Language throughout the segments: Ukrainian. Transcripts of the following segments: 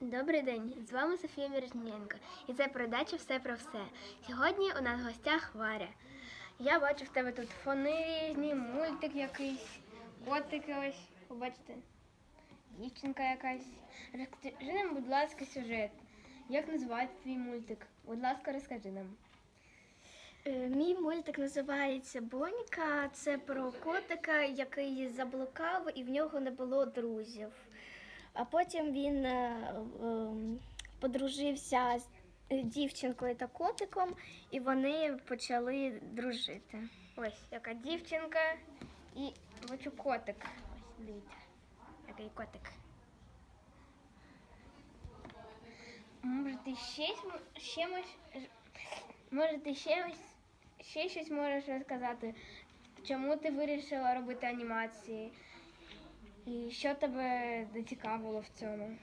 Добрий день, з вами Софія Мірошнєнко і це передача Все про все. Сьогодні у нас в гостях Варя. Я бачу в тебе тут фони різні, мультик якийсь, котики ось, побачите, дівчинка якась. Розкажи нам, будь ласка, сюжет. Як називається твій мультик? Будь ласка, розкажи нам. Е, Мій мультик називається Бонька. Це про котика, який заблукав і в нього не було друзів. А потім він е, ем, подружився з е, дівчинкою та котиком, і вони почали дружити. Ось яка дівчинка і бачу котик. Ось дивіться, який котик. Може, ти ще, ще мож- може, ти ще, ще щось можеш розказати? Чому ти вирішила робити анімації? І що тебе зацікавило в цьому?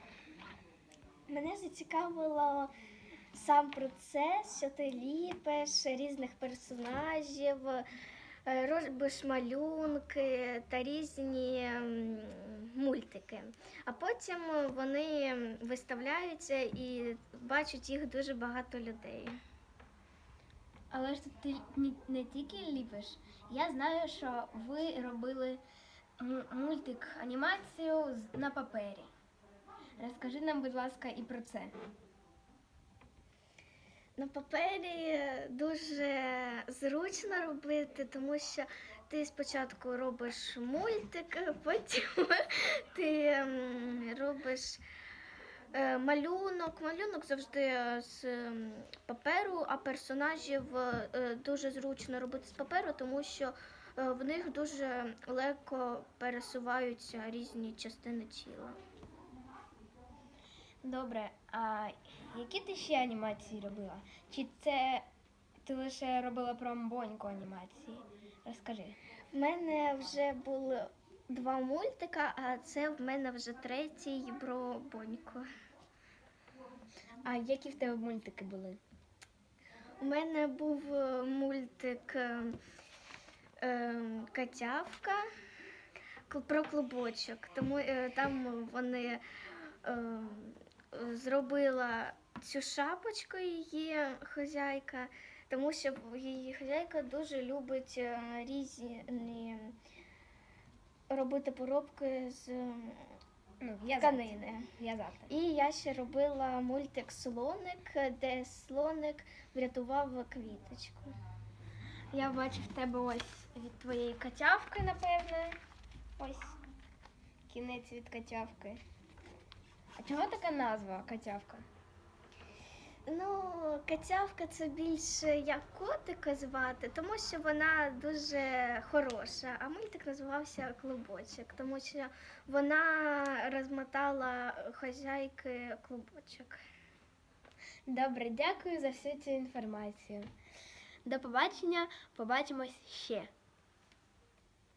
Мене зацікавило сам процес, що ти ліпиш різних персонажів, е, робиш малюнки та різні мультики. А потім вони виставляються і бачать їх дуже багато людей. Але ж ти не тільки ліпиш. Я знаю, що ви робили мультик анімацію на папері. Розкажи нам, будь ласка, і про це. На папері дуже зручно робити, тому що ти спочатку робиш мультик, потім ти робиш е, малюнок. Малюнок завжди з паперу, а персонажів е, дуже зручно робити з паперу, тому що в них дуже легко пересуваються різні частини тіла. Добре, а які ти ще анімації робила? Чи це ти лише робила про боньку анімації? Розкажи. У мене вже було два мультика, а це в мене вже третій про боньку. А які в тебе мультики були? У мене був е, мультик е, е, Катявка про клубочок. Тому е, там вони е, зробила цю шапочку її хазяйка, тому що її хазяйка дуже любить е, різні робити поробки з Ну, в'язати. тканини. В'язати. І я ще робила мультик Слоник, де слоник врятував квіточку. Я бачу в тебе ось від твоєї катявки, напевне. Ось кінець від катявки. А чого така назва катявка? Ну, кацявка це більше як котика звати, тому що вона дуже хороша. А мультик називався Клубочок, тому що вона розмотала хазяйки клубочок. Добре, дякую за всю цю інформацію. До побачення, побачимось ще.